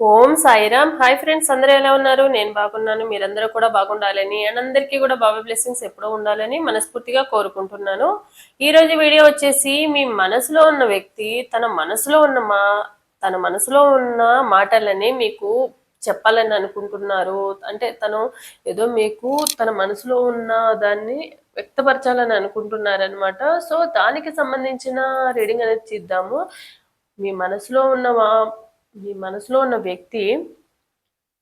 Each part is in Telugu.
ఓం సాయిరామ్. హాయ్ ఫ్రెండ్స్ అందరూ ఎలా ఉన్నారు? నేను బాగున్నాను మీరందరూ కూడా బాగుండాలని అండ్ అందరికీ కూడా బాబా బ్లెస్సింగ్స్ ఎప్పుడూ ఉండాలని మనస్ఫూర్తిగా కోరుకుంటున్నాను. ఈ రోజు వీడియో వచ్చేసి మీ మనసులో ఉన్న వ్యక్తి తన మనసులో ఉన్న మా తన మనసులో ఉన్న మాటలని మీకు చెప్పాలని అనుకుంటున్నారు. అంటే తను ఏదో మీకు తన మనసులో ఉన్న దాన్ని వ్యక్తపరచాలని అనుకుంటున్నారనమాట సో దానికి సంబంధించిన రీడింగ్ అనేది చేద్దాము. మీ మనసులో ఉన్న వా- మీ మనసులో ఉన్న వ్యక్తి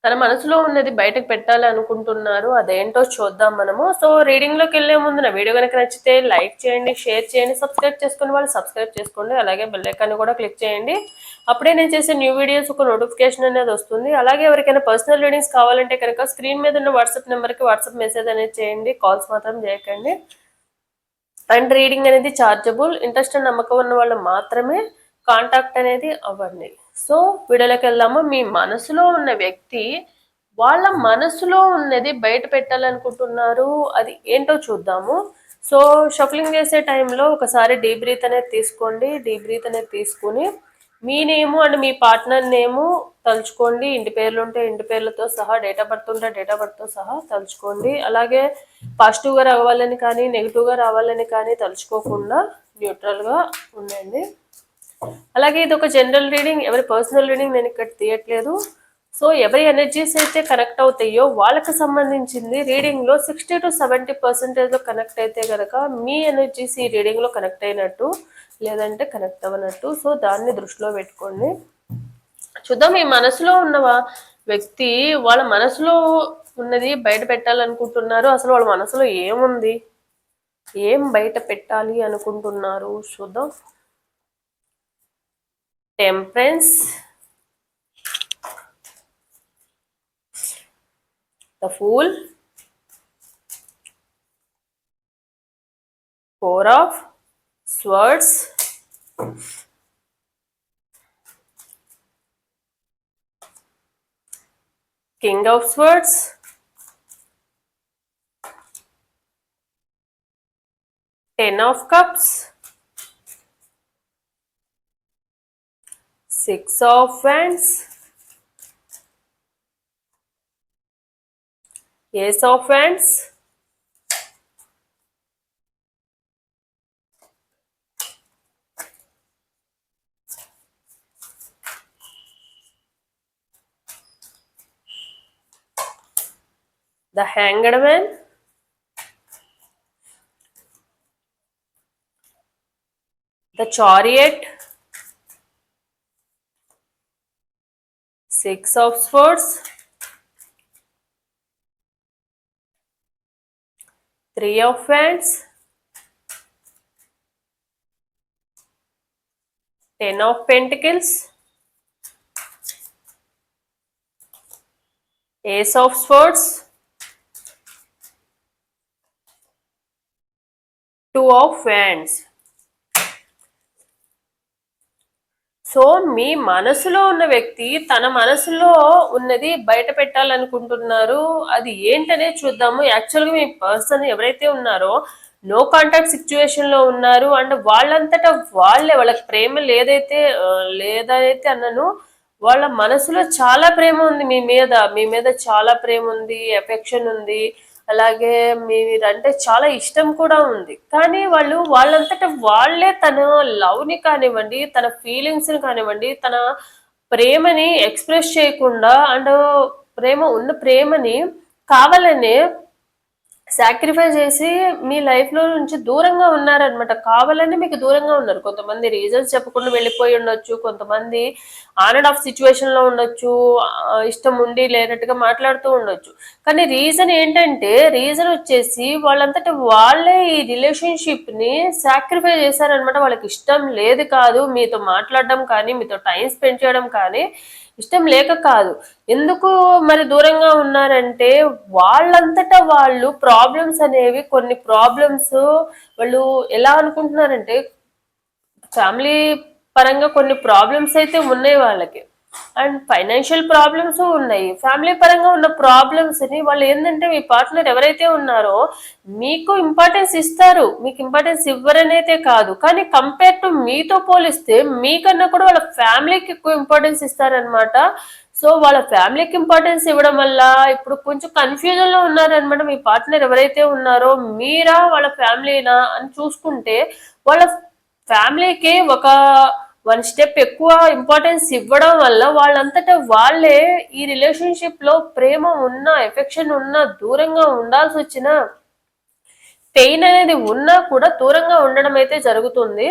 తన మనసులో ఉన్నది బయటకు పెట్టాలి అనుకుంటున్నారు. అదేంటో చూద్దాం మనము. సో రీడింగ్లోకి ముందు నా వీడియో కనుక నచ్చితే లైక్ చేయండి షేర్ చేయండి సబ్స్క్రైబ్ చేసుకుని వాళ్ళు సబ్స్క్రైబ్ చేసుకోండి. అలాగే బెల్లైకాన్ని కూడా క్లిక్ చేయండి. అప్పుడే నేను చేసే న్యూ వీడియోస్ ఒక నోటిఫికేషన్ అనేది వస్తుంది. అలాగే ఎవరికైనా పర్సనల్ రీడింగ్స్ కావాలంటే కనుక స్క్రీన్ మీద ఉన్న వాట్సాప్ నెంబర్కి వాట్సాప్ మెసేజ్ అనేది చేయండి. కాల్స్ మాత్రం చేయకండి. అండ్ రీడింగ్ అనేది ఛార్జబుల్ ఇంట్రెస్ట్ అండ్ నమ్మకం ఉన్న వాళ్ళు మాత్రమే కాంటాక్ట్ అనేది అవ్వండి. సో వీడియోలోకి వెళ్దాము మీ మనసులో ఉన్న వ్యక్తి వాళ్ళ మనసులో ఉన్నది బయట పెట్టాలనుకుంటున్నారు. అది ఏంటో చూద్దాము. సో షఫలింగ్ చేసే టైంలో ఒకసారి డీ బ్రీత్ అనేది తీసుకోండి. డీ బ్రీత్ అనేది తీసుకుని మీ నేము అండ్ మీ పార్ట్నర్ నేము తలుచుకోండి. ఇంటి పేర్లు ఉంటే ఇంటి పేర్లతో సహా డేట్ ఆఫ్ బర్త్ ఉంటే డేట్ ఆఫ్ బర్త్తో సహా తలుచుకోండి. అలాగే పాజిటివ్గా రావాలని కానీ నెగిటివ్గా రావాలని కానీ తలుచుకోకుండా న్యూట్రల్గా ఉండండి. అలాగే ఇది ఒక జనరల్ రీడింగ్ ఎవరి పర్సనల్ రీడింగ్ నేను ఇక్కడ తీయట్లేదు. సో ఎవరి ఎనర్జీస్ అయితే కనెక్ట్ అవుతాయో వాళ్ళకి సంబంధించింది రీడింగ్లో సిక్స్టీ టు సెవెంటీ పర్సెంటేజ్లో కనెక్ట్ అయితే కనుక మీ ఎనర్జీస్ ఈ రీడింగ్లో కనెక్ట్ అయినట్టు లేదంటే కనెక్ట్ అవ్వనట్టు. సో దాన్ని దృష్టిలో పెట్టుకోండి. చూద్దాం మీ మనసులో ఉన్న వ్యక్తి వాళ్ళ మనసులో ఉన్నది బయట పెట్టాలనుకుంటున్నారు. అసలు వాళ్ళ మనసులో ఏముంది? ఏం బయట పెట్టాలి అనుకుంటున్నారు? చూద్దాం. temperance. The fool four of swords. King of swords. Ten of cups. Six of wands Ace of Wands. The Hanged Man. The Chariot. Six of Swords. Three of Wands, Ten of Pentacles, Ace of Swords, Two of Wands. So మీ మనసులో ఉన్న వ్యక్తి తన మనసులో ఉన్నది బయట పెట్టాలనుకుంటున్నారు. అది ఏంటనే చూద్దాము. యాక్చువల్గా మీ పర్సన్ ఎవరైతే ఉన్నారో నో కాంటాక్ట్ సిచ్యువేషన్లో ఉన్నారు. అండ్ వాళ్ళంతటా వాళ్ళే వాళ్ళకి ప్రేమ లేదైతే లేదైతే అన్నను వాళ్ళ మనసులో చాలా ప్రేమ ఉంది మీ మీద. మీ మీద చాలా ప్రేమ ఉంది ఎఫెక్షన్ ఉంది. అలాగే మీరంటే చాలా ఇష్టం కూడా ఉంది. కానీ వాళ్ళు వాళ్ళంతటా వాళ్ళే తన లవ్ని కానివ్వండి తన ఫీలింగ్స్ని కానివ్వండి తన ప్రేమని ఎక్స్ప్రెస్ చేయకుండా అండ్ ప్రేమ ఉన్న ప్రేమని కావాలనే సాక్రిఫై చేసి మీ లైఫ్లో నుంచి దూరంగా ఉన్నారనమాట కావాలని మీకు దూరంగా ఉన్నారు. కొంతమంది రీజన్స్ చెప్పకుండా వెళ్ళిపోయి ఉండొచ్చు కొంతమంది ఆన్ అండ్ ఆఫ్ సిచ్యువేషన్లో ఉండొచ్చు ఇష్టం ఉండి లేనట్టుగా మాట్లాడుతూ ఉండొచ్చు. కానీ రీజన్ ఏంటంటే రీజన్ వచ్చేసి వాళ్ళంతటా వాళ్ళే ఈ రిలేషన్షిప్ని సాక్రిఫై చేశారనమాట వాళ్ళకి ఇష్టం లేదు కాదు. మీతో మాట్లాడడం కానీ మీతో టైం స్పెండ్ చేయడం కానీ ఇష్టం లేక కాదు. ఎందుకు మరి దూరంగా ఉన్నారంటే వాళ్ళంతటా వాళ్ళు ప్రాబ్లమ్స్ అనేవి కొన్ని ప్రాబ్లమ్స్ వాళ్ళు ఎలా అనుకుంటున్నారంటే ఫ్యామిలీ పరంగా కొన్ని ప్రాబ్లమ్స్ అయితే ఉన్నాయి వాళ్ళకి. అండ్ ఫైనాన్షియల్ ప్రాబ్లమ్స్ ఉన్నాయి. ఫ్యామిలీ పరంగా ఉన్న ప్రాబ్లమ్స్ని వాళ్ళు ఏంటంటే మీ పార్ట్నర్ ఎవరైతే ఉన్నారో మీకు ఇంపార్టెన్స్ ఇస్తారు. మీకు ఇంపార్టెన్స్ ఇవ్వరనైతే కాదు. కానీ కంపేర్ టు మీతో పోలిస్తే మీకన్నా కూడా వాళ్ళ ఫ్యామిలీకి ఎక్కువ ఇంపార్టెన్స్ ఇస్తారనమాట సో వాళ్ళ ఫ్యామిలీకి ఇంపార్టెన్స్ ఇవ్వడం వల్ల ఇప్పుడు కొంచెం కన్ఫ్యూజన్లో ఉన్నారనమాట మీ పార్ట్నర్ ఎవరైతే ఉన్నారో మీరా వాళ్ళ ఫ్యామిలీనా అని చూసుకుంటే వాళ్ళ ఫ్యామిలీకి ఒక వన్ స్టెప్ ఎక్కువ ఇంపార్టెన్స్ ఇవ్వడం వల్ల వాళ్ళంతటా వాళ్ళే ఈ రిలేషన్షిప్లో ప్రేమ ఉన్న ఎఫెక్షన్ ఉన్న దూరంగా ఉండాల్సి వచ్చిన పెయిన్ అనేది ఉన్నా కూడా దూరంగా ఉండడం అయితే జరుగుతుంది.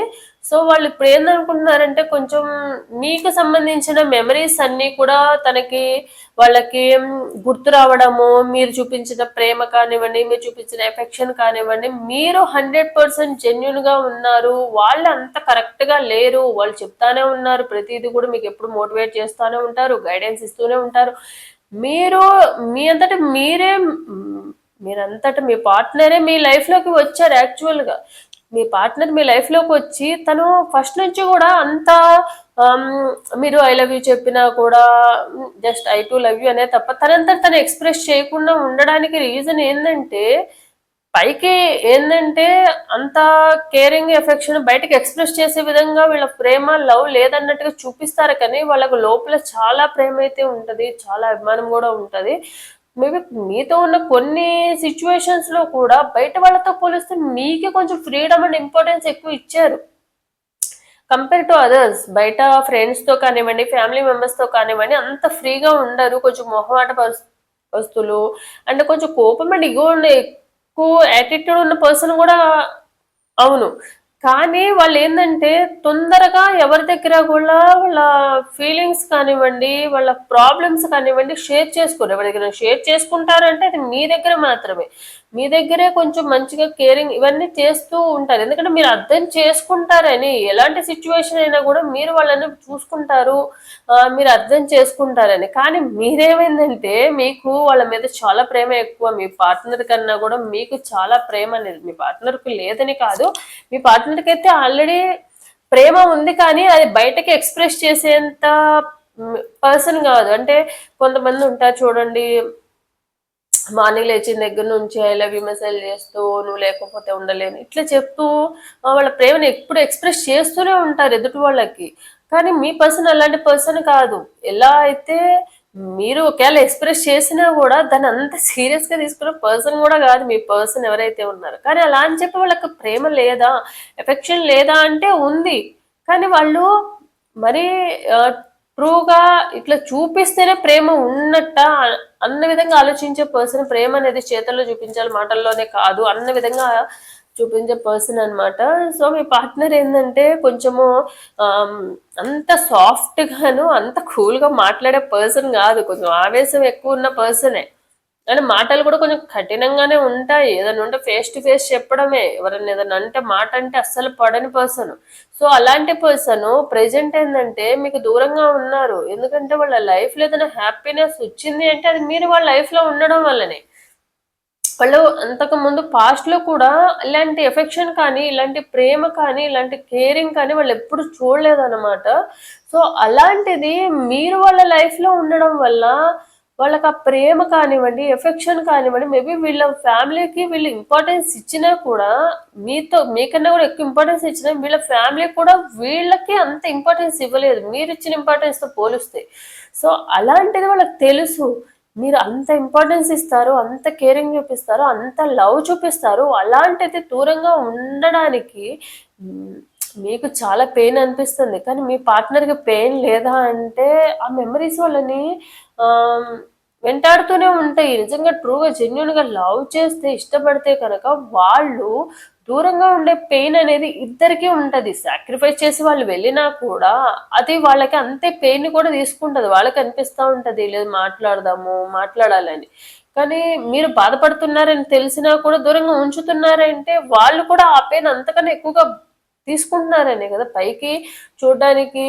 సో వాళ్ళు ఇప్పుడు ఏందనుకుంటున్నారంటే కొంచెం మీకు సంబంధించిన మెమరీస్ అన్ని కూడా తనకి వాళ్ళకి గుర్తు రావడము మీరు చూపించిన ప్రేమ కానివ్వండి మీరు చూపించిన ఎఫెక్షన్ కానివ్వండి మీరు హండ్రెడ్ పర్సెంట్ జెన్యున్గా ఉన్నారు వాళ్ళు అంత కరెక్ట్గా లేరు వాళ్ళు చెప్తానే ఉన్నారు ప్రతిదీ కూడా మీకు ఎప్పుడు మోటివేట్ చేస్తూనే ఉంటారు గైడెన్స్ ఇస్తూనే ఉంటారు. మీరు మీ అంతటా మీరే మీరంతటా మీ పార్ట్నరే మీ లైఫ్లోకి వచ్చారు యాక్చువల్గా. మీ పార్ట్నర్ మీ లైఫ్లోకి వచ్చి తను ఫస్ట్ నుంచి కూడా అంత మీరు ఐ లవ్ యూ చెప్పినా కూడా just I too love you అనే తప్ప తనంతా తను ఎక్స్ప్రెస్ చేయకుండా ఉండడానికి రీజన్ ఏంటంటే పైకి ఏంటంటే అంత కేరింగ్ ఎఫెక్షన్ బయటకు ఎక్స్ప్రెస్ చేసే విధంగా వీళ్ళ ప్రేమ లవ్ లేదన్నట్టుగా చూపిస్తారు కానీ వాళ్ళకు లోపల చాలా ప్రేమ అయితే ఉంటుంది చాలా అభిమానం కూడా ఉంటుంది. మేబీ మీతో ఉన్న కొన్ని సిచ్యువేషన్స్లో కూడా బయట వాళ్ళతో పోలిస్తే మీకే కొంచెం ఫ్రీడమ్ అండ్ ఇంపార్టెన్స్ ఎక్కువ ఇచ్చారు. కంపేర్ టు అదర్స్ బయట ఫ్రెండ్స్తో కానివ్వండి ఫ్యామిలీ మెంబర్స్తో కానివ్వండి అంత ఫ్రీగా ఉండరు. కొంచెం మొహమాట వస్తువులు అంటే కొంచెం కోపం అండ్ ఇగో ఉండే ఎక్కువ యాటిట్యూడ్ ఉన్న పర్సన్ కూడా అవును. కానీ వాళ్ళు ఏంటంటే తొందరగా ఎవరి దగ్గర కూడా వాళ్ళ ఫీలింగ్స్ కానివ్వండి వాళ్ళ ప్రాబ్లమ్స్ కానివ్వండి షేర్ చేసుకోరు. ఎవరి దగ్గర షేర్ చేసుకుంటారంటే అది మీ దగ్గర మాత్రమే. మీ దగ్గరే కొంచెం మంచిగా కేరింగ్ ఇవన్నీ చేస్తూ ఉంటారు. ఎందుకంటే మీరు అర్థం చేసుకుంటారని ఎలాంటి సిచ్యువేషన్ అయినా కూడా మీరు వాళ్ళని చూసుకుంటారు మీరు అర్థం చేసుకుంటారని. కానీ మీరేమైందంటే మీకు వాళ్ళ మీద చాలా ప్రేమ ఎక్కువ. మీ పార్ట్నర్ కన్నా కూడా మీకు చాలా ప్రేమ అనేది మీ పార్ట్నర్కి లేదని కాదు. మీ పార్ట్నర్కి అయితే ఆల్రెడీ ప్రేమ ఉంది కానీ అది బయటకి ఎక్స్ప్రెస్ చేసేంత పర్సన్ కాదు. అంటే కొంతమంది ఉంటారు చూడండి మార్నింగ్ లేచిన దగ్గర నుంచి ఐ లవ్ యూ మెసేజ్ చేస్తూ నువ్వు లేకపోతే ఉండలేను. ఇట్లా చెప్తూ వాళ్ళ ప్రేమను ఎప్పుడు ఎక్స్ప్రెస్ చేస్తూనే ఉంటారు ఎదుటి వాళ్ళకి. కానీ మీ పర్సన్ అలాంటి పర్సన్ కాదు. ఎలా అయితే మీరు ఒకవేళ ఎక్స్ప్రెస్ చేసినా కూడా దాన్ని అంత సీరియస్గా తీసుకున్న పర్సన్ కూడా కాదు మీ పర్సన్ ఎవరైతే ఉన్నారు. కానీ అలా అని చెప్పి వాళ్ళకి ప్రేమ లేదా ఎఫెక్షన్ లేదా అంటే ఉంది. కానీ వాళ్ళు మరీ ట్రూగా ఇట్లా చూపిస్తేనే ప్రేమ ఉన్నట్ట అన్న విధంగా ఆలోచించే పర్సన్ ప్రేమ అనేది చేతల్లో చూపించాలి మాటల్లోనే కాదు అన్న విధంగా చూపించే పర్సన్ అనమాట సో మీ పార్ట్నర్ ఏంటంటే కొంచెము అంత సాఫ్ట్గాను అంత కూల్గా మాట్లాడే పర్సన్ కాదు. కొంచెం ఆవేశం ఎక్కువ ఉన్న పర్సనే కానీ మాటలు కూడా కొంచెం కఠినంగానే ఉంటాయి. ఏదైనా ఉంటే ఫేస్ టు ఫేస్ చెప్పడమే. ఎవరైనా ఏదైనా అంటే మాట అంటే అస్సలు పడని పర్సన్ సో అలాంటి పర్సన్ ప్రెజెంట్ ఏంటంటే మీకు దూరంగా ఉన్నారు. ఎందుకంటే వాళ్ళ లైఫ్లో ఏదైనా హ్యాపీనెస్ వచ్చింది అంటే అది మీరు వాళ్ళ లైఫ్లో ఉండడం వల్లనే. వాళ్ళు అంతకు ముందు పాస్ట్లో కూడా ఇలాంటి ఎఫెక్షన్ కానీ ఇలాంటి ప్రేమ కానీ ఇలాంటి కేరింగ్ కానీ వాళ్ళు ఎప్పుడు చూడలేదన్నమాట. సో అలాంటిది మీరు వాళ్ళ లైఫ్లో ఉండడం వల్ల వాళ్ళకి ఆ ప్రేమ కానివ్వండి ఎఫెక్షన్ కానివ్వండి మేబీ వీళ్ళ ఫ్యామిలీకి వీళ్ళు ఇంపార్టెన్స్ ఇచ్చినా కూడా మీతో మీకన్నా కూడా ఎక్కువ ఇంపార్టెన్స్ ఇచ్చినా వీళ్ళ ఫ్యామిలీ కూడా వీళ్ళకి అంత ఇంపార్టెన్స్ ఇవ్వలేదు. మీరు ఇచ్చిన ఇంపార్టెన్స్తో పోలిస్తే. సో అలాంటిది వాళ్ళకి తెలుసు. మీరు అంత ఇంపార్టెన్స్ ఇస్తారు అంత కేరింగ్ చూపిస్తారు అంత లవ్ చూపిస్తారు అలాంటిది దూరంగా ఉండడానికి మీకు చాలా పెయిన్ అనిపిస్తుంది. కానీ మీ పార్ట్నర్కి పెయిన్ లేదా అంటే ఆ మెమరీస్ వాళ్ళని వెంటాడుతూనే ఉంటాయి. నిజంగా ట్రూగా జెన్యున్గా లవ్ చేస్తే ఇష్టపడితే కనుక వాళ్ళు దూరంగా ఉండే పెయిన్ అనేది ఇద్దరికీ ఉంటుంది. సాక్రిఫైస్ చేసి వాళ్ళు వెళ్ళినా కూడా అది వాళ్ళకి అంతే పెయిన్ కూడా తీసుకుంటుంది. వాళ్ళకి అనిపిస్తూ ఉంటుంది లేదు మాట్లాడదాము మాట్లాడాలని. కానీ మీరు బాధపడుతున్నారని తెలిసినా కూడా దూరంగా ఉంచుతున్నారంటే వాళ్ళు కూడా ఆ పెయిన్ అంతకన్నా ఎక్కువగా తీసుకుంటున్నారనే కదా. పైకి చూడడానికి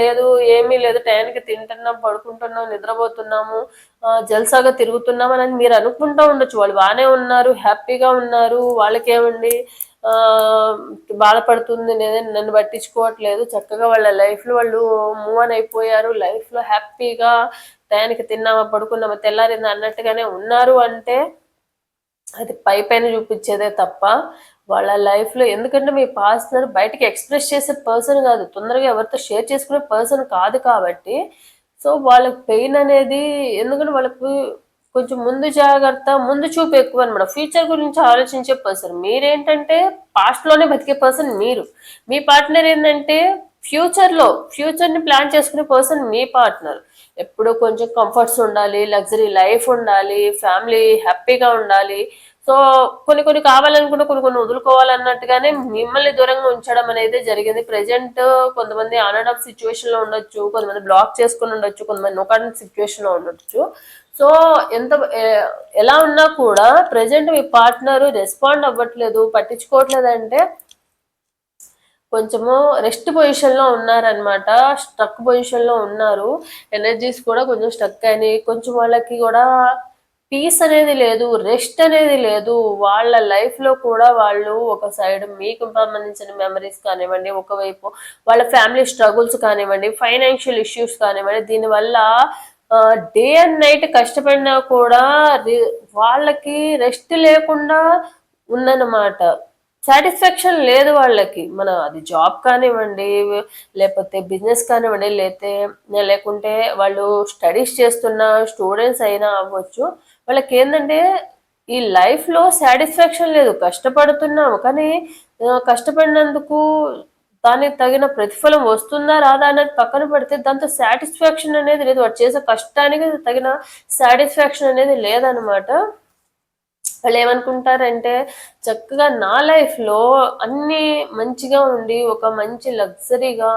లేదు ఏమీ లేదు. టైంకి తింటున్నాం పడుకుంటున్నాం నిద్రపోతున్నాము జల్సాగా తిరుగుతున్నాం అని మీరు అనుకుంటూ ఉండొచ్చు. వాళ్ళు బాగానే ఉన్నారు హ్యాపీగా ఉన్నారు. వాళ్ళకేమండి? బాధపడుతుంది నేను నన్ను పట్టించుకోవట్లేదు. చక్కగా వాళ్ళ లైఫ్లో వాళ్ళు మూవ్ అని అయిపోయారు. లైఫ్లో హ్యాపీగా టయానికి తిన్నామా పడుకున్నామా తెల్లారిందా అన్నట్టుగానే ఉన్నారు అంటే అది పై పైన చూపించేదే తప్ప వాళ్ళ లైఫ్లో ఎందుకంటే మీ పార్ట్నర్ బయటకి ఎక్స్ప్రెస్ చేసే పర్సన్ కాదు. తొందరగా ఎవరితో షేర్ చేసుకునే పర్సన్ కాదు కాబట్టి. సో వాళ్ళకి పెయిన్ అనేది ఎందుకంటే వాళ్ళకు కొంచెం ముందు జాగ్రత్త ముందు చూపు ఎక్కువ అనమాట ఫ్యూచర్ గురించి ఆలోచించే పర్సన్ మీరేంటంటే పాస్ట్లోనే బతికే పర్సన్ మీరు. మీ పార్ట్నర్ ఏంటంటే ఫ్యూచర్లో ఫ్యూచర్ని ప్లాన్ చేసుకునే పర్సన్ మీ పార్ట్నర్ ఎప్పుడూ కొంచెం కంఫర్ట్స్ ఉండాలి లగ్జరీ లైఫ్ ఉండాలి ఫ్యామిలీ హ్యాపీగా ఉండాలి. సో కొన్ని కొన్ని కావాలనుకుంటే కొన్ని కొన్ని వదులుకోవాలన్నట్టుగానే మిమ్మల్ని దూరంగా ఉంచడం అనేది జరిగింది. ప్రజెంట్ కొంతమంది ఆన్ అండ్ ఆఫ్ సిచ్యువేషన్లో ఉండొచ్చు కొంతమంది బ్లాక్ చేసుకుని ఉండొచ్చు కొంతమంది నొకాన్ సిచ్యువేషన్లో ఉండొచ్చు. సో ఎంత ఎలా ఉన్నా కూడా ప్రజెంట్ మీ పార్ట్నర్ రెస్పాండ్ అవ్వట్లేదు పట్టించుకోవట్లేదు అంటే కొంచెము రెస్ట్ పొజిషన్లో ఉన్నారనమాట స్ట్రక్ పొజిషన్లో ఉన్నారు. ఎనర్జీస్ కూడా కొంచెం స్ట్రక్ అయినాయి. కొంచెం వాళ్ళకి కూడా పీస్ అనేది లేదు రెస్ట్ అనేది లేదు. వాళ్ళ లైఫ్లో కూడా వాళ్ళు ఒక సైడ్ మీకు సంబంధించిన మెమరీస్ కానివ్వండి ఒకవైపు వాళ్ళ ఫ్యామిలీ స్ట్రగుల్స్ కానివ్వండి ఫైనాన్షియల్ ఇష్యూస్ కానివ్వండి దీనివల్ల డే అండ్ నైట్ కష్టపడినా కూడా వాళ్ళకి రెస్ట్ లేకుండా ఉందన్నమాట. సాటిస్ఫాక్షన్ లేదు వాళ్ళకి. మన అది జాబ్ కానివ్వండి లేకపోతే బిజినెస్ కానివ్వండి లేతే లేకుంటే వాళ్ళు స్టడీస్ చేస్తున్న స్టూడెంట్స్ అయినా అవ్వచ్చు. వాళ్ళకి ఏంటంటే ఈ లైఫ్లో సాటిస్ఫాక్షన్ లేదు. కష్టపడుతున్నాము. కానీ కష్టపడినందుకు దానికి తగిన ప్రతిఫలం వస్తుందా రాదా అనేది పక్కన పెడితే దాంతో సాటిస్ఫాక్షన్ అనేది లేదు. వాడు చేసే కష్టానికి తగిన సాటిస్ఫాక్షన్ అనేది లేదనమాట వాళ్ళు ఏమనుకుంటారంటే చక్కగా నా లైఫ్లో అన్నీ మంచిగా ఉండి ఒక మంచి లగ్జరీగా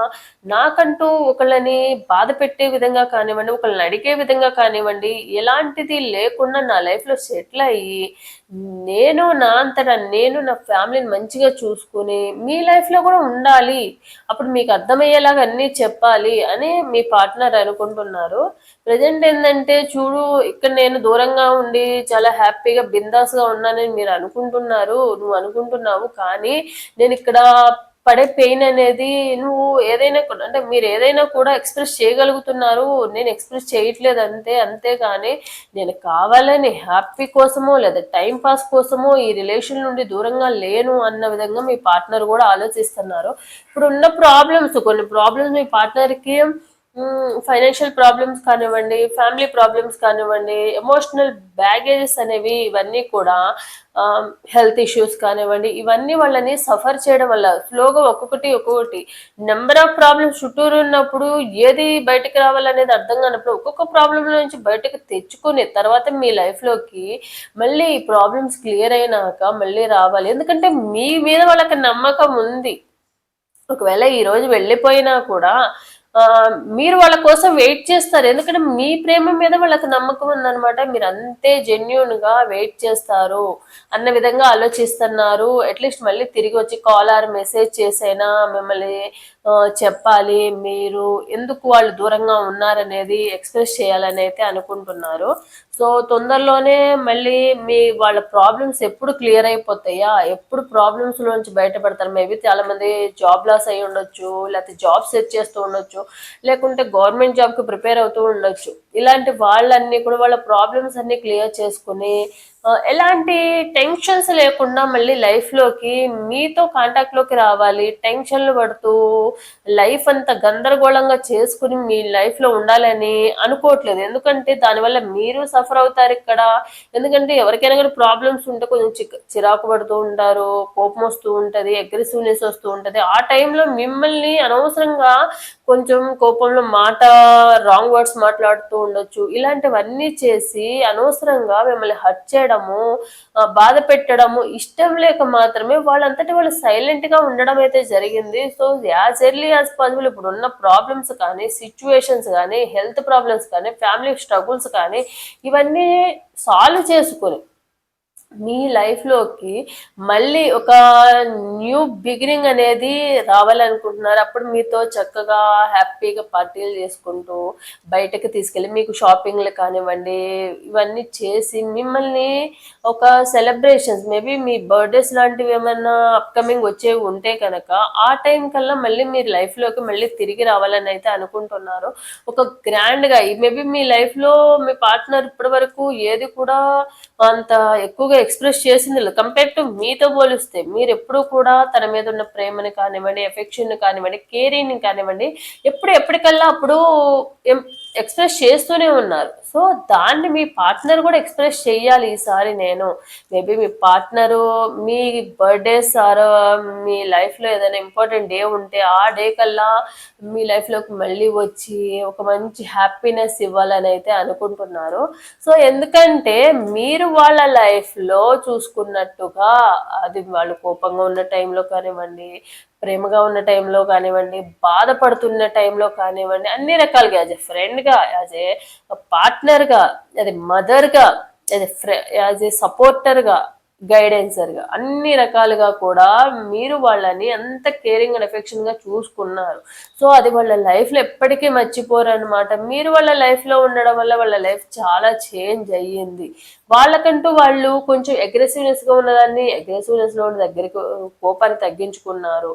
నాకంటూ ఒకళ్ళని బాధ పెట్టే విధంగా కానివ్వండి ఒకళ్ళని అడిగే విధంగా కానివ్వండి ఎలాంటిది లేకుండా నా లైఫ్లో సెటిల్ అయ్యి నేను నా అంతటా నేను నా ఫ్యామిలీని మంచిగా చూసుకుని మీ లైఫ్లో కూడా ఉండాలి. అప్పుడు మీకు అర్థమయ్యేలాగా అన్నీ చెప్పాలి అని మీ పార్ట్నర్ అనుకుంటున్నారు. ప్రజెంట్ ఏంటంటే చూడు ఇక్కడ నేను దూరంగా ఉండి చాలా హ్యాపీగా బిందాస్గా ఉన్నానని మీరు అనుకుంటున్నారు. నువ్వు అనుకుంటున్నావు కానీ నేను ఇక్కడ పడే పెయిన్ అనేది నువ్వు ఏదైనా కూడా అంటే మీరు ఏదైనా కూడా ఎక్స్ప్రెస్ చేయగలుగుతున్నారు నేను ఎక్స్ప్రెస్ చేయట్లేదు అంతే అంతేగాని నేను కావాలని హ్యాపీ కోసమో లేదా టైం పాస్ కోసమో ఈ రిలేషన్ నుండి దూరంగా లేను అన్న విధంగా మీ పార్ట్నర్ కూడా ఆలోచిస్తున్నారు. ఇప్పుడు ఉన్న ప్రాబ్లమ్స్ కొన్ని ప్రాబ్లమ్స్ మీ పార్ట్నర్కి ఫైనాన్షియల్ ప్రాబ్లమ్స్ కానివ్వండి ఫ్యామిలీ ప్రాబ్లమ్స్ కానివ్వండి ఎమోషనల్ బ్యాగేజెస్ అనేవి ఇవన్నీ కూడా హెల్త్ ఇష్యూస్ కానివ్వండి ఇవన్నీ వాళ్ళని సఫర్ చేయడం వల్ల స్లోగా ఒక్కొక్కటి ఒక్కొక్కటి. నెంబర్ ఆఫ్ ప్రాబ్లమ్స్ చుట్టూరు ఉన్నప్పుడు ఏది బయటకు రావాలనేది అర్థం కానప్పుడు ఒక్కొక్క ప్రాబ్లం నుంచి బయటకు తెచ్చుకుని తర్వాత మీ లైఫ్లోకి మళ్ళీ ఈ ప్రాబ్లమ్స్ క్లియర్ అయినాక మళ్ళీ రావాలి. ఎందుకంటే మీ మీద వాళ్ళకి నమ్మకం ఉంది. ఒకవేళ ఈ రోజు వెళ్ళిపోయినా కూడా మీరు వాళ్ళ కోసం వెయిట్ చేస్తారు. ఎందుకంటే మీ ప్రేమ మీద వాళ్ళకి నమ్మకం ఉందన్నమాట. మీరు అంతే జెన్యున్గా వెయిట్ చేస్తారు. అన్న విధంగా ఆలోచిస్తున్నారు. అట్లీస్ట్ మళ్ళీ తిరిగి వచ్చి కాల్ ఆర్ మెసేజ్ చేసైనా మిమ్మల్ని చెప్పాలి మీరు ఎందుకు వాళ్ళు దూరంగా ఉన్నారనేది ఎక్స్ప్రెస్ చేయాలని అయితే అనుకుంటున్నారు. సో తొందరలోనే మళ్ళీ మీ వాళ్ళ ప్రాబ్లమ్స్ ఎప్పుడు క్లియర్ అయిపోతాయా? ఎప్పుడు ప్రాబ్లమ్స్ నుంచి బయటపడతారు? మేబీ చాలా మంది జాబ్ లాస్ అయి ఉండొచ్చు లేకపోతే జాబ్ సెర్చ్ చేస్తూ ఉండొచ్చు లేకుంటే గవర్నమెంట్ జాబ్కి ప్రిపేర్ అవుతూ ఉండొచ్చు. ఇలాంటి వాళ్ళన్నీ కూడా వాళ్ళ ప్రాబ్లమ్స్ అన్ని క్లియర్ చేసుకుని ఎలాంటి టెన్షన్స్ లేకుండా మళ్ళీ లైఫ్లోకి మీతో కాంటాక్ట్లోకి రావాలి టెన్షన్లు పడుతూ లైఫ్ అంత గందరగోళంగా చేసుకుని మీ లైఫ్లో ఉండాలని అనుకోవట్లేదు. ఎందుకంటే దానివల్ల మీరు సఫర్ అవుతారు ఇక్కడ. ఎందుకంటే ఎవరికైనా కూడా ప్రాబ్లమ్స్ ఉంటే కొంచెం చిరాకు పడుతూ ఉంటారు కోపం వస్తూ ఉంటది అగ్రెసివ్నెస్ వస్తూ ఉంటది. ఆ టైంలో మిమ్మల్ని అనవసరంగా కొంచెం కోపంలో మాట రాంగ్ వర్డ్స్ మాట్లాడుతూ ఉండొచ్చు. ఇలాంటివన్నీ చేసి అనవసరంగా మిమ్మల్ని హర్ట్ ఆ, బాధ పెట్టడము ఇష్టం లేక మాత్రమే వాళ్ళంతటి వాళ్ళు సైలెంట్గా ఉండడం అయితే జరిగింది. So as early as possible ఇప్పుడు ఉన్న ప్రాబ్లమ్స్ కానీ సిచ్యువేషన్స్ కానీ హెల్త్ ప్రాబ్లమ్స్ కానీ ఫ్యామిలీ స్ట్రగుల్స్ కానీ ఇవన్నీ సాల్వ్ చేసుకుని మీ లైఫ్లోకి మళ్ళీ ఒక న్యూ బిగినింగ్ అనేది రావాలనుకుంటున్నారు. అప్పుడు మీతో చక్కగా హ్యాపీగా పార్టీలు చేసుకుంటూ బయటకు తీసుకెళ్ళి మీకు షాపింగ్లు కానివ్వండి ఇవన్నీ చేసి మిమ్మల్ని ఒక సెలబ్రేషన్స్ మేబీ మీ బర్త్డేస్ లాంటివి ఏమన్నా అప్కమింగ్ వచ్చేవి ఉంటే కనుక ఆ టైం కల్లా మళ్ళీ మీరు లైఫ్లోకి మళ్ళీ తిరిగి రావాలని అయితే అనుకుంటున్నారు. ఒక గ్రాండ్గా మేబీ మీ లైఫ్లో మీ పార్ట్నర్ ఇప్పటి వరకు ఏది కూడా అంత ఎక్కువగా ఎక్స్ప్రెస్ చేసింది లేదు. కంపేర్ టు మీతో పోలిస్తే మీరు ఎప్పుడు కూడా తన మీద ఉన్న ప్రేమని కానివ్వండి ఎఫెక్షన్ కానివ్వండి కేరింగ్ కానివ్వండి ఎప్పుడు ఎప్పటికల్లా అప్పుడు ఎక్స్ప్రెస్ చేస్తూనే ఉన్నారు. సో దాన్ని మీ పార్ట్నర్ కూడా ఎక్స్ప్రెస్ చేయాలి ఈసారి నేను. మేబీ మీ పార్ట్నరు మీ బర్త్డేస్ ఆర్ మీ లైఫ్లో ఏదైనా ఇంపార్టెంట్ డే ఉంటే ఆ డే కల్లా మీ లైఫ్లోకి మళ్ళీ వచ్చి ఒక మంచి హ్యాపీనెస్ ఇవ్వాలని అయితే అనుకుంటున్నారు. సో ఎందుకంటే మీరు వాళ్ళ లైఫ్లో చూసుకున్నట్టుగా అది వాళ్ళు కోపంగా ఉన్న టైంలో కానివ్వండి ప్రేమగా ఉన్న టైంలో కానివ్వండి బాధపడుతున్న టైంలో కానివ్వండి అన్ని రకాలుగా యాజ్ ఎ ఫ్రెండ్గా యాజ్ ఏ పార్ట్నర్గా అది మదర్గా యాజ్ ఎ ఫ్రె యాజ్ ఏ సపోర్టర్గా గైడెన్సర్గా. అన్ని రకాలుగా కూడా మీరు వాళ్ళని అంత కేరింగ్ అండ్ ఎఫెక్షన్గా చూసుకున్నారు. సో అది వాళ్ళ లైఫ్లో ఎప్పటికీ మర్చిపోరు అనమాట మీరు వాళ్ళ లైఫ్లో ఉండడం వల్ల వాళ్ళ లైఫ్ చాలా చేంజ్ అయ్యింది. వాళ్ళకంటూ వాళ్ళు కొంచెం అగ్రెసివ్నెస్గా ఉన్నదాన్ని అగ్రెసివ్నెస్లో దగ్గరికి కోపాన్ని తగ్గించుకున్నారు.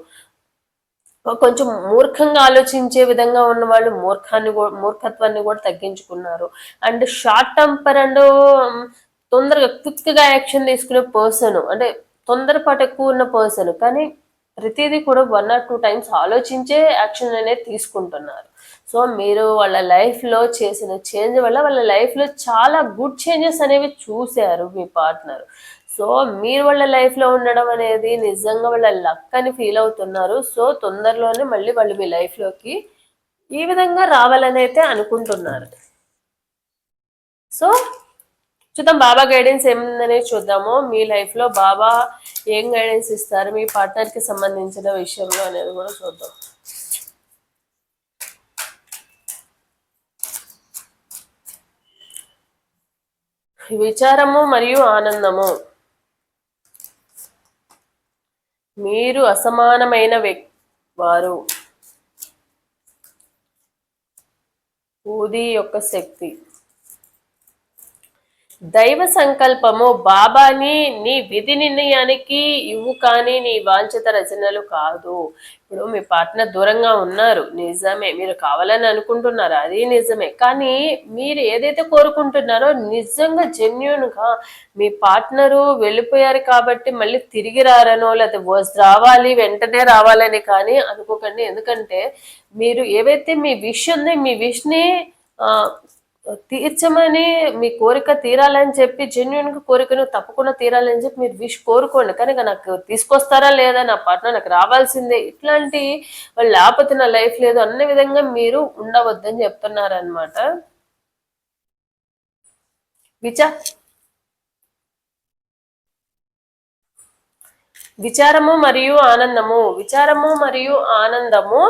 కొంచెం మూర్ఖంగా ఆలోచించే విధంగా ఉన్న వాళ్ళు మూర్ఖాన్ని మూర్ఖత్వాన్ని కూడా తగ్గించుకున్నారు. అండ్ షార్ట్ టెంపర్ అండ్ తొందరగా క్విక్గా యాక్షన్ తీసుకునే పర్సన్ అంటే తొందరపాటు ఎక్కువ ఉన్న పర్సన్. కానీ ప్రతిదీ కూడా వన్ ఆర్ టూ టైమ్స్ ఆలోచించే యాక్షన్ అనేది తీసుకుంటున్నారు. సో మీరు వాళ్ళ లైఫ్లో చేసిన చేంజ్ వల్ల వాళ్ళ లైఫ్లో చాలా గుడ్ చేంజెస్ అనేవి చూశారు మీ పార్ట్నర్. సో మీరు వాళ్ళ లైఫ్లో ఉండడం అనేది నిజంగా వాళ్ళ లక్ అని ఫీల్ అవుతున్నారు. సో తొందరలోనే మళ్ళీ వాళ్ళు మీ లైఫ్లోకి ఈ విధంగా రావాలని అయితే అనుకుంటున్నారు. సో చూద్దాం బాబా గైడెన్స్ ఏముందనేది చూద్దాము. మీ లైఫ్లో బాబా ఏం గైడెన్స్ ఇస్తారు? మీ పార్ట్నర్కి సంబంధించిన విషయంలో అనేది కూడా చూద్దాం. విచారము మరియు ఆనందము. మీరు అసమానమైన వారు. ఊది యొక్క శక్తి. దైవ సంకల్పము బాబాని నీ విధి నిర్ణయానికి ఇవ్వు కానీ నీ వాంఛిత రచనలు కాదు. ఇప్పుడు మీ పార్ట్నర్ దూరంగా ఉన్నారు. నిజమే మీరు కావాలని అనుకుంటున్నారు. అది నిజమే. కానీ మీరు ఏదైతే కోరుకుంటున్నారో నిజంగా జెన్యున్గా మీ పార్ట్నరు వెళ్ళిపోయారు కాబట్టి మళ్ళీ తిరిగి రారనో లేకపోతే రావాలి వెంటనే రావాలని కానీ అనుకోకండి. ఎందుకంటే మీరు ఏవైతే మీ విష్ ఉంది మీ విష్ని తీర్చమని మీ కోరిక తీరాలని చెప్పి జెన్యున్గా కోరికను తప్పకుండా తీరాలని చెప్పి మీరు విష్ కోరుకోండి. కానీ నాకు తీసుకొస్తారా లేదా నా పార్ట్నర్ నాకు రావాల్సిందే ఇట్లాంటి వాళ్ళు లేకపోతే నా లైఫ్ లేదు అన్న విధంగా మీరు ఉండవద్దని చెప్తున్నారనమాట విచా విచారము మరియు ఆనందము. విచారము మరియు ఆనందము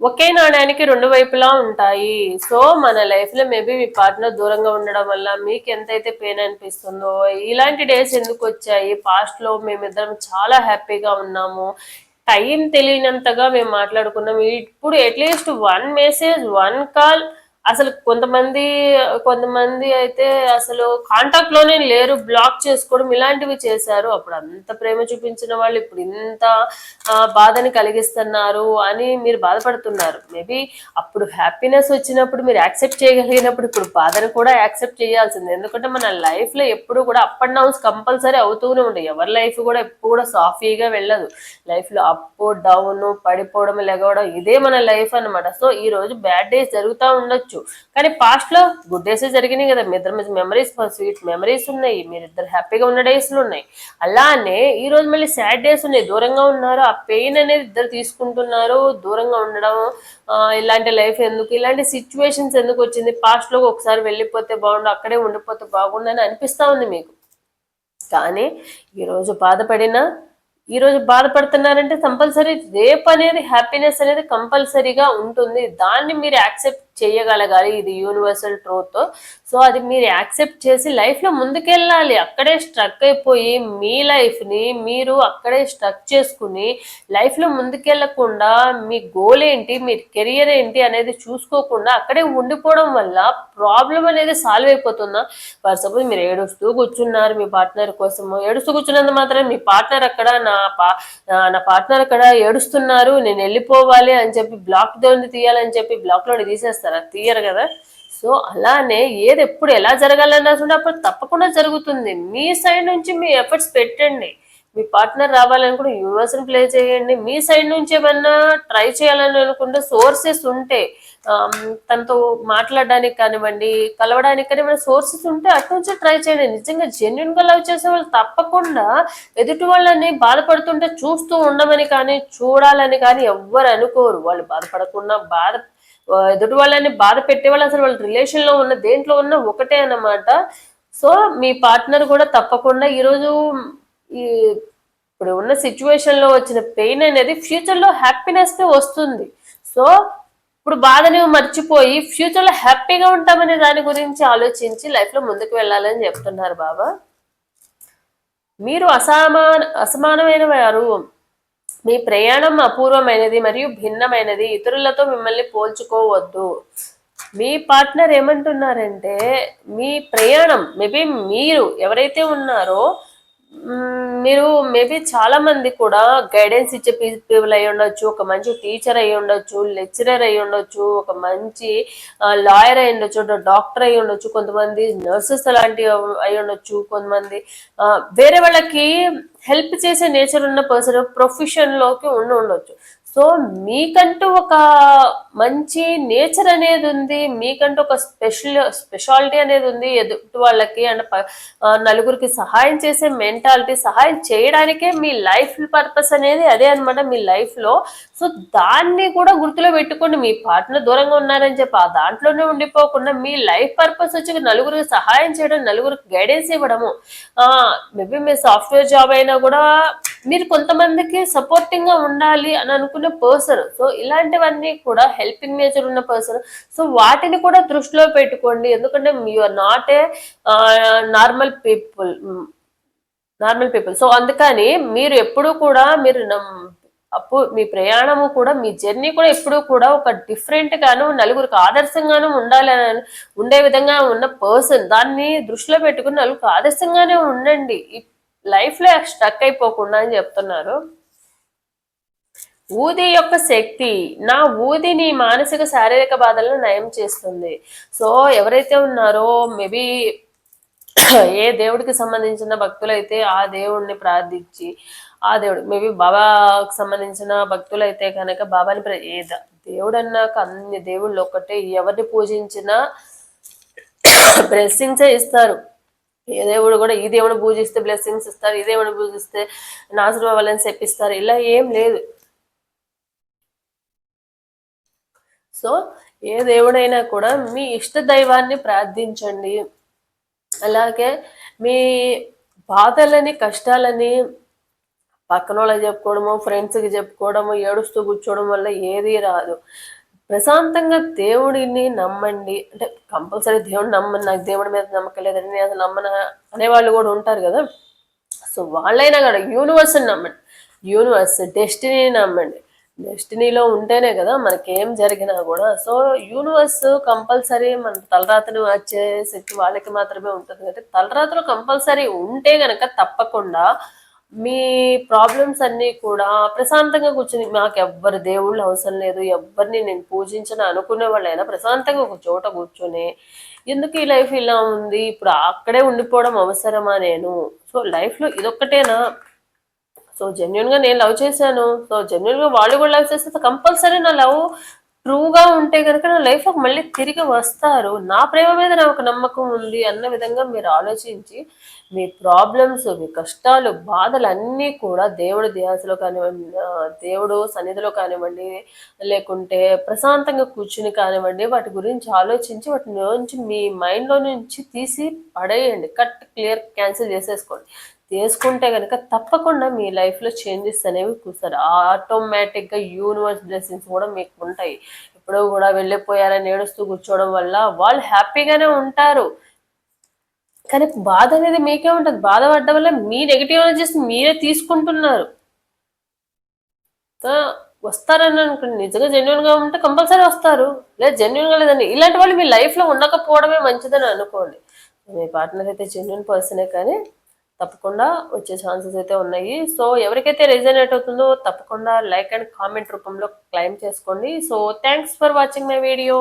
ఒకే నాణ్యానికి రెండు వైపులా ఉంటాయి. సో మన లైఫ్లో మేబీ మీ పార్ట్నర్ దూరంగా ఉండడం వల్ల మీకు ఎంతైతే పెయిన్ అనిపిస్తుందో ఇలాంటి డేస్ ఎందుకు వచ్చాయి? పాస్ట్లో మేమిద్దరం చాలా హ్యాపీగా ఉన్నాము. టైం తెలియనంతగా మేము మాట్లాడుకున్నాము. ఇప్పుడు at least one message one call అసలు కొంతమంది కొంతమంది అయితే అసలు కాంటాక్ట్లోనే లేరు బ్లాక్ చేసుకోవడం ఇలాంటివి చేశారు. అప్పుడు అంత ప్రేమ చూపించిన వాళ్ళు ఇప్పుడు ఇంత బాధని కలిగిస్తున్నారు అని మీరు బాధపడుతున్నారు. మేబీ అప్పుడు హ్యాపీనెస్ వచ్చినప్పుడు మీరు యాక్సెప్ట్ చేయగలిగినప్పుడు ఇప్పుడు బాధను కూడా యాక్సెప్ట్ చేయాల్సింది. ఎందుకంటే మన లైఫ్లో ఎప్పుడు కూడా అప్ అండ్ డౌన్స్ కంపల్సరీ అవుతూనే ఉంటాయి. ఎవరి లైఫ్ కూడా ఎప్పుడు కూడా సాఫీగా వెళ్ళదు. లైఫ్లో అప్ డౌన్ పడిపోవడం లెగవడం ఇదే మన లైఫ్ అనమాట సో ఈ రోజు బ్యాడ్ డేస్ జరుగుతూ ఉండొచ్చు. ఉండొచ్చు కానీ పాస్ట్లో గుడ్ డేస్ జరిగినాయి కదా. మీ ఇద్దరు మీద మెమరీస్ స్వీట్ మెమరీస్ ఉన్నాయి. మీరిద్దరు హ్యాపీగా ఉన్న డేస్లు ఉన్నాయి. అలానే ఈ రోజు మళ్ళీ సాడ్ డేస్ ఉన్నాయి. దూరంగా ఉన్నారు. ఆ పెయిన్ అనేది ఇద్దరు తీసుకుంటున్నారు. దూరంగా ఉండడం ఇలాంటి లైఫ్ ఎందుకు? ఇలాంటి సిచ్యువేషన్స్ ఎందుకు వచ్చింది? పాస్ట్లో ఒకసారి వెళ్ళిపోతే బాగుండు అక్కడే ఉండిపోతే బాగుండు అని అనిపిస్తా ఉంది మీకు. కానీ ఈరోజు బాధపడిన ఈరోజు బాధపడుతున్నారంటే కంపల్సరీ రేపు అనేది హ్యాపీనెస్ అనేది కంపల్సరీగా ఉంటుంది. దాన్ని మీరు యాక్సెప్ట్ చేయగలగాలి. ఇది యూనివర్సల్ ట్రూత్ సో అది మీరు యాక్సెప్ట్ చేసి లైఫ్లో ముందుకెళ్ళాలి. అక్కడే స్ట్రక్ అయిపోయి మీ లైఫ్ని మీరు అక్కడే స్ట్రక్ చేసుకుని లైఫ్లో ముందుకెళ్ళకుండా మీ గోల్ ఏంటి మీ కెరియర్ ఏంటి అనేది చూసుకోకుండా అక్కడే ఉండిపోవడం వల్ల ప్రాబ్లం అనేది సాల్వ్ అయిపోతుందా? ఫర్ సపోజ్ మీరు ఏడుస్తూ కూర్చున్నారు మీ పార్ట్నర్ కోసము. ఏడుస్తూ కూర్చున్నంత మాత్రం మీ పార్ట్నర్ అక్కడ నా పా నా- పార్ట్నర్ అక్కడ ఏడుస్తున్నారు. నేను వెళ్ళిపోవాలి అని చెప్పి బ్లాక్ దోని తీయాలని చెప్పి బ్లాక్ తీసేస్తాను చేస్తారా? తీయరు కదా? సో అలానే ఏది ఎప్పుడు ఎలా జరగాలన్నా చూడండి అప్పుడు తప్పకుండా జరుగుతుంది. మీ సైడ్ నుంచి మీ ఎఫర్ట్స్ పెట్టండి. మీ పార్ట్నర్ రావాలనుకుంటే యూనివర్స్ని ప్లే చేయండి. మీ సైడ్ నుంచి ఏమన్నా ట్రై చేయాలని అనుకుంటే సోర్సెస్ ఉంటే తనతో మాట్లాడడానికి కానివ్వండి కలవడానికి కానీ ఏమైనా సోర్సెస్ ఉంటే అటు నుంచి ట్రై చేయండి. నిజంగా జెన్యున్గా లవ్ చేసే వాళ్ళు తప్పకుండా ఎదుటి వాళ్ళని బాధపడుతుంటే చూస్తూ ఉండమని కానీ చూడాలని కానీ ఎవ్వరు అనుకోరు. వాళ్ళు బాధపడకుండా బాధ ఎదుటి వాళ్ళని బాధ పెట్టేవాళ్ళు అసలు వాళ్ళ రిలేషన్లో ఉన్న దేంట్లో ఉన్న ఒకటే అన్నమాట. సో మీ పార్ట్నర్ కూడా తప్పకుండా ఈరోజు ఈ ఇప్పుడు ఉన్న సిచ్యువేషన్లో వచ్చిన పెయిన్ అనేది ఫ్యూచర్లో హ్యాపీనెస్ వస్తుంది. సో ఇప్పుడు బాధని మర్చిపోయి ఫ్యూచర్లో హ్యాపీగా ఉంటామనే దాని గురించి ఆలోచించి లైఫ్లో ముందుకు వెళ్ళాలని చెప్తున్నారు బాబా. మీరు అసమాన అసమానమైన వారు. మీ ప్రయాణం అపూర్వమైనది మరియు భిన్నమైనది. ఇతరులతో మిమ్మల్ని పోల్చుకోవద్దు. మీ పార్ట్నర్ ఏమంటున్నారంటే మీ ప్రయాణం మేబీ మీరు ఎవరైతే ఉన్నారో మీరు మేబీ చాలా మంది కూడా గైడెన్స్ ఇచ్చే పీపుల్ అయి ఉండొచ్చు ఒక మంచి టీచర్ అయి ఉండొచ్చు లెక్చరర్ అయి ఉండొచ్చు ఒక మంచి లాయర్ అయి ఉండొచ్చు డాక్టర్ అయి ఉండొచ్చు కొంతమంది నర్సెస్ అలాంటివి అయి ఉండొచ్చు కొంతమంది వేరే వాళ్ళకి హెల్ప్ చేసే నేచర్ ఉన్న పర్సన్ ప్రొఫెషన్లోకి ఉండి ఉండొచ్చు. సో మీకంటూ ఒక మంచి నేచర్ అనేది ఉంది మీకంటూ ఒక స్పెషల్ స్పెషాలిటీ అనేది ఉంది ఎదుటి వాళ్ళకి అండ్ ప- నలుగురికి సహాయం చేసే మెంటాలిటీ సహాయం చేయడానికే మీ లైఫ్ పర్పస్ అనేది అదే అన్నమాట మీ లైఫ్లో. సో దాన్ని కూడా గుర్తులో పెట్టుకోండి మీ పార్ట్నర్ దూరంగా ఉన్నారని చెప్పి ఆ దాంట్లోనే ఉండిపోకుండా మీ లైఫ్ పర్పస్ వచ్చి నలుగురికి సహాయం చేయడం నలుగురికి గైడెన్స్ ఇవ్వడము. మేబీ మీ సాఫ్ట్వేర్ జాబ్ అయినా కూడా మీరు కొంతమందికి సపోర్టింగ్గా ఉండాలి అని అనుకునే పర్సన్ సో ఇలాంటివన్నీ కూడా హెల్పింగ్ నేచర్ ఉన్న పర్సన్ సో వాటిని కూడా దృష్టిలో పెట్టుకోండి. ఎందుకంటే you are not a normal people normal people so అందుకని మీరు ఎప్పుడు కూడా మీరు నమ్- అప్పు మీ ప్రయాణము కూడా మీ జర్నీ కూడా ఎప్పుడూ కూడా ఒక డిఫరెంట్ గాను నలుగురికి ఆదర్శంగాను ఉండాలి ఉండే విధంగా ఉన్న పర్సన్ దాన్ని దృష్టిలో పెట్టుకుని నలుగురికి ఆదర్శంగానే ఉండండి. లైఫ్లో లైఫ్లో స్టక్ అయిపోకుండా అని చెప్తున్నారు. ఊది యొక్క శక్తి నా ఊది నీ మానసిక శారీరక బాధలను నయం చేస్తుంది. సో ఎవరైతే ఉన్నారో మేబీ ఏ దేవుడికి సంబంధించిన భక్తులైతే ఆ దేవుడిని ప్రార్థించి ఆ దేవుడు మేబీ బాబాకి సంబంధించిన భక్తులైతే కనుక బాబాని ప్ర- ఏ దేవుడు అన్నాక అన్ని దేవుళ్ళు ఒకటే ఎవరిని పూజించినా బ్లెస్సింగ్సే ఇస్తారు. ఏ దేవుడు కూడా ఈ దేవుడు పూజిస్తే బ్లెస్సింగ్స్ ఇస్తారు ఈ దేవుడు పూజిస్తే నాశనం అవ్వాలని చెప్పిస్తారు. ఇలా ఏం లేదు. సో ఏ దేవుడైనా కూడా మీ ఇష్ట దైవాన్ని ప్రార్థించండి. అలాగే మీ బాధలని కష్టాలని పక్కన వాళ్ళకి చెప్పుకోవడము ఫ్రెండ్స్కి చెప్పుకోవడము ఏడుస్తూ కూర్చోవడం వల్ల ఏది రాదు. ప్రశాంతంగా దేవుడిని నమ్మండి. అంటే కంపల్సరీ దేవుడిని నమ్మని నాకు దేవుడి మీద నమ్మకం లేదండి నేను అసలు నమ్మన అనేవాళ్ళు కూడా ఉంటారు కదా. సో వాళ్ళైనా కూడా యూనివర్స్ని నమ్మండి. యూనివర్స్ డెస్టినీని నమ్మండి. డెస్టినీలో ఉంటేనే కదా మనకి ఏం జరిగినా కూడా. సో యూనివర్స్ కంపల్సరీ మన తలరాతను వచ్చే శక్తి వాళ్ళకి మాత్రమే ఉంటుంది కాబట్టి తలరాతలు కంపల్సరీ ఉంటే గనక తప్పకుండా మీ ప్రాబ్లమ్స్ అన్నీ కూడా ప్రశాంతంగా కూర్చుని మాకు ఎవ్వరు దేవుళ్ళు అవసరం లేదు ఎవరిని నేను పూజించను అనుకునే వాళ్ళైనా ప్రశాంతంగా ఒక చోట కూర్చొని ఎందుకు ఈ లైఫ్ ఇలా ఉంది ఇప్పుడు అక్కడే ఉండిపోవడం అవసరమా నేను? సో లైఫ్లో ఇదొక్కటేనా? సో జెన్యున్గా నేను లవ్ చేశాను. సో జెన్యున్గా వాళ్ళు కూడా లవ్ చేస్తే కంపల్సరీ నా లవ్ ట్రూగా ఉంటే కనుక నా లైఫ్ మళ్ళీ తిరిగి వస్తారు. నా ప్రేమ మీద నాకు నమ్మకం ఉంది అన్న విధంగా మీరు ఆలోచించి మీ ప్రాబ్లమ్స్ మీ కష్టాలు బాధలు అన్నీ కూడా దేవుడి ధ్యాసలో కానివ్వండి దేవుడు సన్నిధిలో కానివ్వండి లేకుంటే ప్రశాంతంగా కూర్చుని కానివ్వండి వాటి గురించి ఆలోచించి వాటి నుంచి మీ మైండ్లో నుంచి తీసి పడేయండి. కట్ క్లియర్ క్యాన్సిల్ చేసేసుకోండి. చేసుకుంటే కనుక తప్పకుండా మీ లైఫ్లో చేంజెస్ అనేవి కూర్చారు ఆటోమేటిక్గా యూనివర్స్ బ్లెస్సింగ్స్ కూడా మీకు ఉంటాయి. ఎప్పుడూ కూడా వెళ్ళిపోయారని ఏడుస్తూ కూర్చోవడం వల్ల వాళ్ళు హ్యాపీగానే ఉంటారు. కానీ బాధ అనేది మీకే ఉంటుంది. బాధపడడం వల్ల మీ నెగిటివ్ ఎనర్జీస్ మీరే తీసుకుంటున్నారు. వస్తారని అనుకోండి. నిజంగా జెన్యున్గా ఉంటే కంపల్సరీ వస్తారు. లేదు జెన్యున్గా లేదండి ఇలాంటి వాళ్ళు మీ లైఫ్లో ఉండకపోవడమే మంచిదని అనుకోండి. మీ పార్ట్నర్ అయితే జెన్యున్ పర్సనే కానీ తప్పకుండా వచ్చే ఛాన్సెస్ అయితే ఉన్నాయి. సో ఎవరికైతే రెజనేట్ అవుతుందో తప్పకుండా లైక్ అండ్ కామెంట్ రూపంలో క్లైమ్ చేసుకోండి. So thanks for watching my video